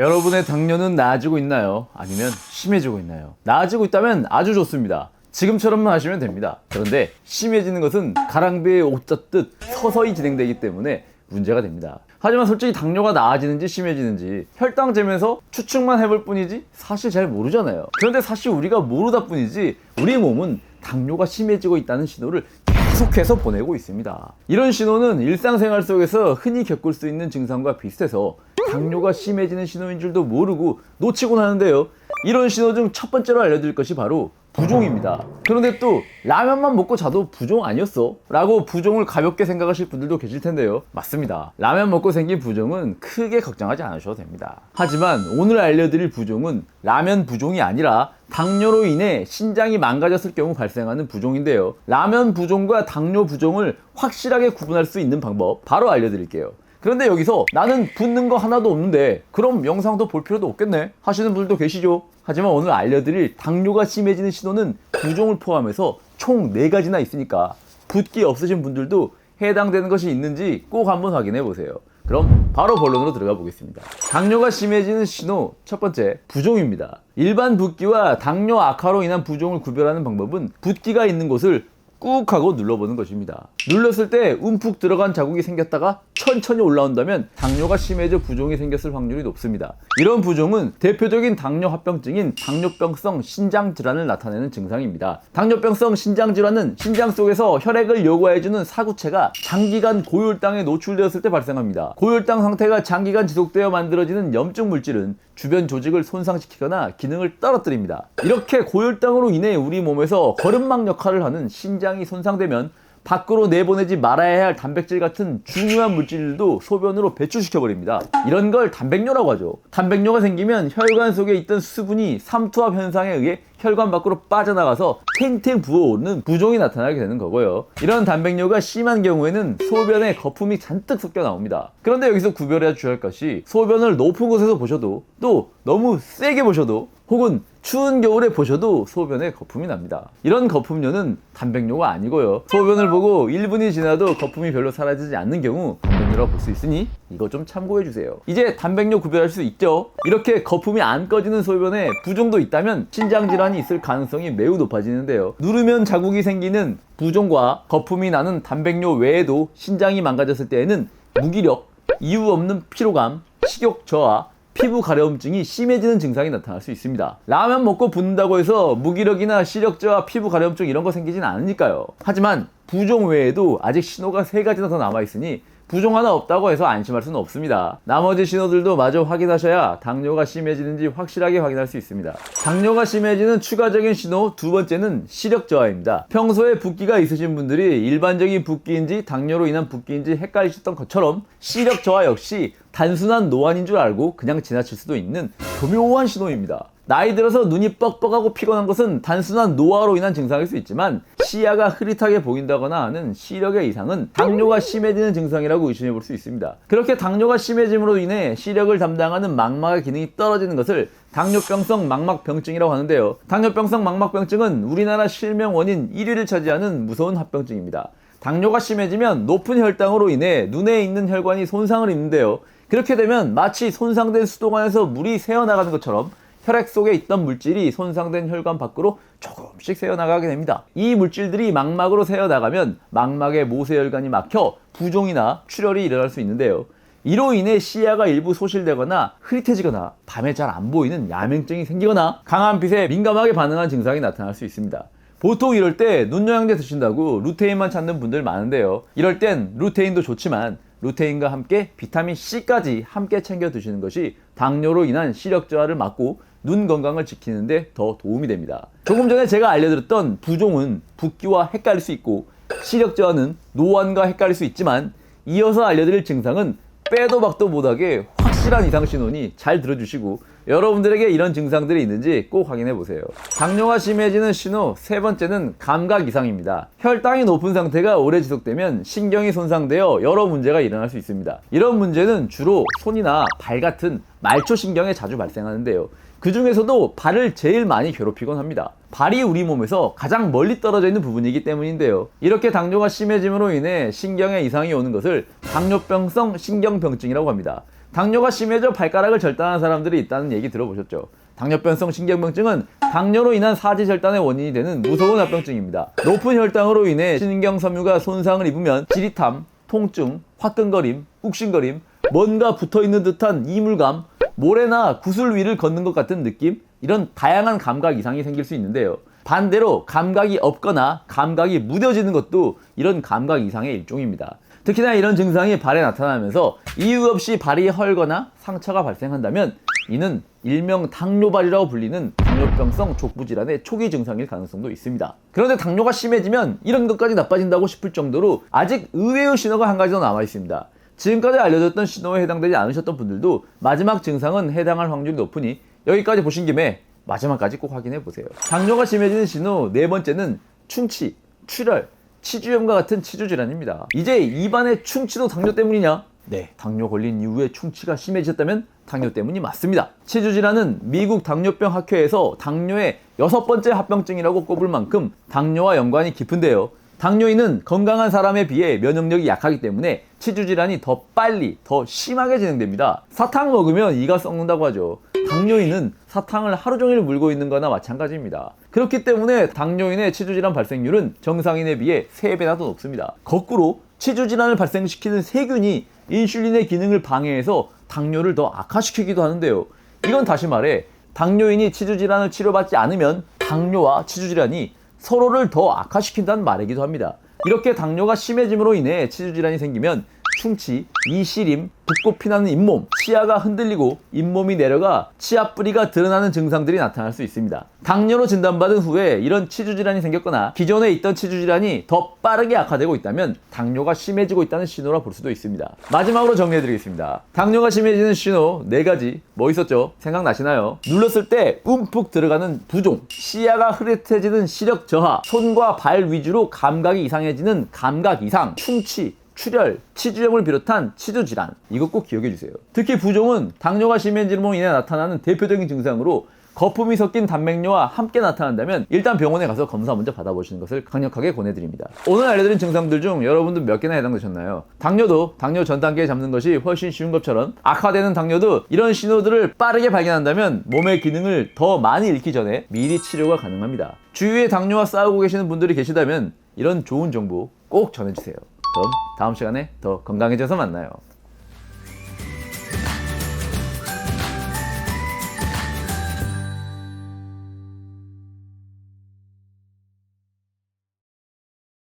여러분의 당뇨는 나아지고 있나요? 아니면 심해지고 있나요? 나아지고 있다면 아주 좋습니다. 지금처럼만 하시면 됩니다. 그런데 심해지는 것은 가랑비에 옷 젖듯 서서히 진행되기 때문에 문제가 됩니다. 하지만 솔직히 당뇨가 나아지는지 심해지는지 혈당 재면서 추측만 해볼 뿐이지 사실 잘 모르잖아요. 그런데 사실 우리가 모르다 뿐이지 우리 몸은 당뇨가 심해지고 있다는 신호를 계속해서 보내고 있습니다. 이런 신호는 일상생활 속에서 흔히 겪을 수 있는 증상과 비슷해서 당뇨가 심해지는 신호인 줄도 모르고 놓치곤 하는데요. 이런 신호 중 첫 번째로 알려드릴 것이 바로 부종입니다. 그런데 또 라면만 먹고 자도 부종 아니었어? 라고 부종을 가볍게 생각하실 분들도 계실 텐데요. 맞습니다. 라면 먹고 생긴 부종은 크게 걱정하지 않으셔도 됩니다. 하지만 오늘 알려드릴 부종은 라면 부종이 아니라 당뇨로 인해 신장이 망가졌을 경우 발생하는 부종인데요. 라면 부종과 당뇨 부종을 확실하게 구분할 수 있는 방법 바로 알려드릴게요. 그런데 여기서 나는 붓는 거 하나도 없는데 그럼 영상도 볼 필요도 없겠네 하시는 분들도 계시죠. 하지만 오늘 알려드릴 당뇨가 심해지는 신호는 부종을 포함해서 총 4가지나 있으니까 붓기 없으신 분들도 해당되는 것이 있는지 꼭 한번 확인해 보세요. 그럼 바로 본론으로 들어가 보겠습니다. 당뇨가 심해지는 신호 첫 번째 부종입니다. 일반 붓기와 당뇨 악화로 인한 부종을 구별하는 방법은 붓기가 있는 곳을 꾹 하고 눌러보는 것입니다. 눌렀을 때 움푹 들어간 자국이 생겼다가 천천히 올라온다면 당뇨가 심해져 부종이 생겼을 확률이 높습니다. 이런 부종은 대표적인 당뇨 합병증인 당뇨병성 신장 질환을 나타내는 증상입니다. 당뇨병성 신장 질환은 신장 속에서 혈액을 요구해주는 사구체가 장기간 고혈당에 노출되었을 때 발생합니다. 고혈당 상태가 장기간 지속되어 만들어지는 염증 물질은 주변 조직을 손상시키거나 기능을 떨어뜨립니다. 이렇게 고혈당으로 인해 우리 몸에서 거름막 역할을 하는 신장이 손상되면 밖으로 내보내지 말아야 할 단백질 같은 중요한 물질도 소변으로 배출시켜버립니다. 이런 걸 단백뇨라고 하죠. 단백뇨가 생기면 혈관 속에 있던 수분이 삼투압 현상에 의해 혈관 밖으로 빠져나가서 탱탱 부어오르는 부종이 나타나게 되는 거고요. 이런 단백뇨가 심한 경우에는 소변에 거품이 잔뜩 섞여 나옵니다. 그런데 여기서 구별해야 주의할 것이 소변을 높은 곳에서 보셔도 또 너무 세게 보셔도 혹은 추운 겨울에 보셔도 소변에 거품이 납니다. 이런 거품료는 단백뇨가 아니고요. 소변을 보고 1분이 지나도 거품이 별로 사라지지 않는 경우 단백뇨라고 볼 수 있으니 이거 좀 참고해 주세요. 이제 단백뇨 구별할 수 있죠. 이렇게 거품이 안 꺼지는 소변에 부종도 있다면 신장 질환이 있을 가능성이 매우 높아지는데요. 누르면 자국이 생기는 부종과 거품이 나는 단백뇨 외에도 신장이 망가졌을 때에는 무기력, 이유 없는 피로감, 식욕 저하, 피부 가려움증이 심해지는 증상이 나타날 수 있습니다. 라면 먹고 붓는다고 해서 무기력이나 시력 저하, 피부 가려움증 이런 거 생기진 않으니까요. 하지만 부종 외에도 아직 신호가 세 가지나 더 남아 있으니 부종 하나 없다고 해서 안심할 수는 없습니다. 나머지 신호들도 마저 확인하셔야 당뇨가 심해지는지 확실하게 확인할 수 있습니다. 당뇨가 심해지는 추가적인 신호 두 번째는 시력 저하입니다. 평소에 붓기가 있으신 분들이 일반적인 붓기인지 당뇨로 인한 붓기인지 헷갈리셨던 것처럼 시력 저하 역시 단순한 노안인 줄 알고 그냥 지나칠 수도 있는 교묘한 신호입니다. 나이 들어서 눈이 뻑뻑하고 피곤한 것은 단순한 노화로 인한 증상일 수 있지만 시야가 흐릿하게 보인다거나 하는 시력의 이상은 당뇨가 심해지는 증상이라고 의심해 볼 수 있습니다. 그렇게 당뇨가 심해짐으로 인해 시력을 담당하는 망막의 기능이 떨어지는 것을 당뇨병성 망막병증이라고 하는데요. 당뇨병성 망막병증은 우리나라 실명 원인 1위를 차지하는 무서운 합병증입니다. 당뇨가 심해지면 높은 혈당으로 인해 눈에 있는 혈관이 손상을 입는데요. 그렇게 되면 마치 손상된 수도관에서 물이 새어나가는 것처럼 혈액 속에 있던 물질이 손상된 혈관 밖으로 조금씩 새어나가게 됩니다. 이 물질들이 망막으로 새어나가면 망막의 모세혈관이 막혀 부종이나 출혈이 일어날 수 있는데요. 이로 인해 시야가 일부 소실되거나 흐릿해지거나 밤에 잘 안 보이는 야맹증이 생기거나 강한 빛에 민감하게 반응한 증상이 나타날 수 있습니다. 보통 이럴 때 눈 영양제 드신다고 루테인만 찾는 분들 많은데요. 이럴 땐 루테인도 좋지만 루테인과 함께 비타민 C까지 함께 챙겨 드시는 것이 당뇨로 인한 시력 저하를 막고 눈 건강을 지키는데 더 도움이 됩니다. 조금 전에 제가 알려드렸던 부종은 붓기와 헷갈릴 수 있고 시력 저하는 노안과 헷갈릴 수 있지만 이어서 알려드릴 증상은 빼도 박도 못하게 확 실한 이상 신호니 잘 들어주시고 여러분들에게 이런 증상들이 있는지 꼭 확인해 보세요. 당뇨가 심해지는 신호 세 번째는 감각 이상입니다. 혈당이 높은 상태가 오래 지속되면 신경이 손상되어 여러 문제가 일어날 수 있습니다. 이런 문제는 주로 손이나 발 같은 말초 신경에 자주 발생하는데요. 그 중에서도 발을 제일 많이 괴롭히곤 합니다. 발이 우리 몸에서 가장 멀리 떨어져 있는 부분이기 때문인데요. 이렇게 당뇨가 심해짐으로 인해 신경에 이상이 오는 것을 당뇨병성 신경병증이라고 합니다. 당뇨가 심해져 발가락을 절단한 사람들이 있다는 얘기 들어보셨죠? 당뇨병성 신경병증은 당뇨로 인한 사지 절단의 원인이 되는 무서운 합병증입니다. 높은 혈당으로 인해 신경 섬유가 손상을 입으면 지릿함, 통증, 화끈거림, 욱신거림, 뭔가 붙어 있는 듯한 이물감, 모래나 구슬 위를 걷는 것 같은 느낌, 이런 다양한 감각 이상이 생길 수 있는데요. 반대로 감각이 없거나 감각이 무뎌지는 것도 이런 감각 이상의 일종입니다. 특히나 이런 증상이 발에 나타나면서 이유 없이 발이 헐거나 상처가 발생한다면 이는 일명 당뇨발이라고 불리는 당뇨병성 족부 질환의 초기 증상일 가능성도 있습니다. 그런데 당뇨가 심해지면 이런 것까지 나빠진다고 싶을 정도로 아직 의외의 신호가 한 가지 더 남아 있습니다. 지금까지 알려졌던 신호에 해당되지 않으셨던 분들도 마지막 증상은 해당할 확률이 높으니 여기까지 보신 김에 마지막까지 꼭 확인해 보세요. 당뇨가 심해지는 신호 네 번째는 충치, 출혈, 치주염과 같은 치주 질환입니다. 이제 입안의 충치도 당뇨 때문이냐? 네, 당뇨 걸린 이후에 충치가 심해졌다면 당뇨 때문이 맞습니다. 치주 질환은 미국 당뇨병 학회에서 당뇨의 여섯 번째 합병증이라고 꼽을 만큼 당뇨와 연관이 깊은데요. 당뇨인은 건강한 사람에 비해 면역력이 약하기 때문에 치주 질환이 더 빨리, 더 심하게 진행됩니다. 사탕 먹으면 이가 썩는다고 하죠. 당뇨인은 사탕을 하루 종일 물고 있는 거나 마찬가지입니다. 그렇기 때문에 당뇨인의 치주 질환 발생률은 정상인에 비해 3배나 더 높습니다. 거꾸로 치주 질환을 발생시키는 세균이 인슐린의 기능을 방해해서 당뇨를 더 악화시키기도 하는데요. 이건 다시 말해 당뇨인이 치주 질환을 치료받지 않으면 당뇨와 치주 질환이 서로를 더 악화시킨다는 말이기도 합니다. 이렇게 당뇨가 심해짐으로 인해 치주 질환이 생기면 충치, 이시림, 붓고 피나는 잇몸, 치아가 흔들리고 잇몸이 내려가 치아 뿌리가 드러나는 증상들이 나타날 수 있습니다. 당뇨로 진단받은 후에 이런 치주 질환이 생겼거나 기존에 있던 치주 질환이 더 빠르게 악화되고 있다면 당뇨가 심해지고 있다는 신호라 볼 수도 있습니다. 마지막으로 정리해드리겠습니다. 당뇨가 심해지는 신호 네 가지 뭐 있었죠? 생각나시나요? 눌렀을 때 움푹 들어가는 부종, 시야가 흐릿해지는 시력 저하, 손과 발 위주로 감각이 이상해지는 감각 이상, 충치, 출혈, 치주염을 비롯한 치주 질환 이거 꼭 기억해 주세요. 특히 부종은 당뇨가 심해짐으로 인해 나타나는 대표적인 증상으로 거품이 섞인 단맥뇨와 함께 나타난다면 일단 병원에 가서 검사 먼저 받아보시는 것을 강력하게 권해드립니다. 오늘 알려드린 증상들 중 여러분들 몇 개나 해당되셨나요? 당뇨도 당뇨 전 단계에 잡는 것이 훨씬 쉬운 것처럼 악화되는 당뇨도 이런 신호들을 빠르게 발견한다면 몸의 기능을 더 많이 잃기 전에 미리 치료가 가능합니다. 주위에 당뇨와 싸우고 계시는 분들이 계시다면 이런 좋은 정보 꼭 전해주세요. 그럼 다음 시간에 더 건강해져서 만나요.